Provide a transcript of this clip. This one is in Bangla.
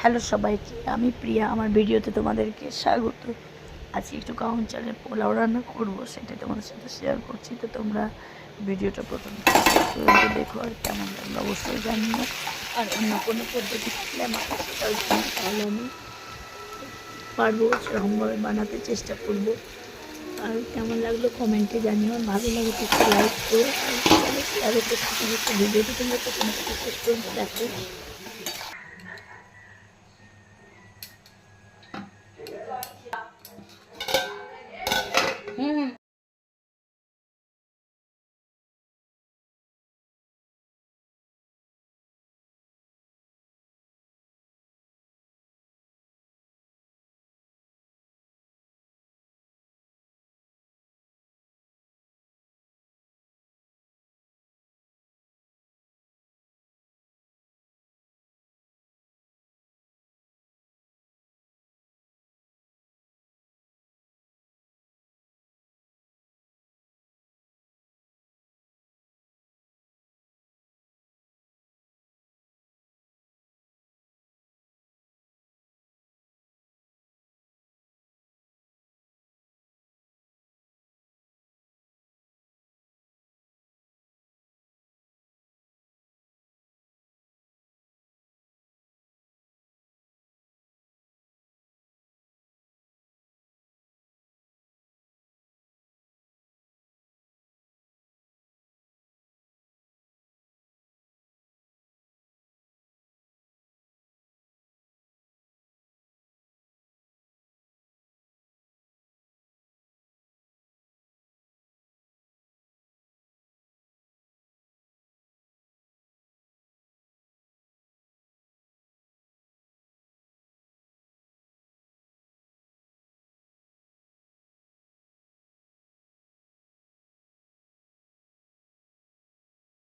হ্যালো সবাইকে, আমি প্রিয়া, আমার ভিডিওতে তোমাদেরকে স্বাগত। আজকে একটু কাউন চালের পোলাও রান্না করব সেটা তোমাদের সাথে শেয়ার করছি। তো তোমরা ভিডিওটা প্রথম দেখো আর কেমন লাগল অবশ্যই জানিও। আর অন্য কোনো পদ্ধতি থাকলে আমাকে সেটাও জানি তাহলে আমি পারব, সেরকমভাবে বানাতে চেষ্টা করব। আর কেমন লাগল কমেন্টে জানিও আর ভালো লাগে একটু লাইক করো, আর ভিডিওটি তোমরা প্রথম থেকে শেষ পর্যন্ত দেখো।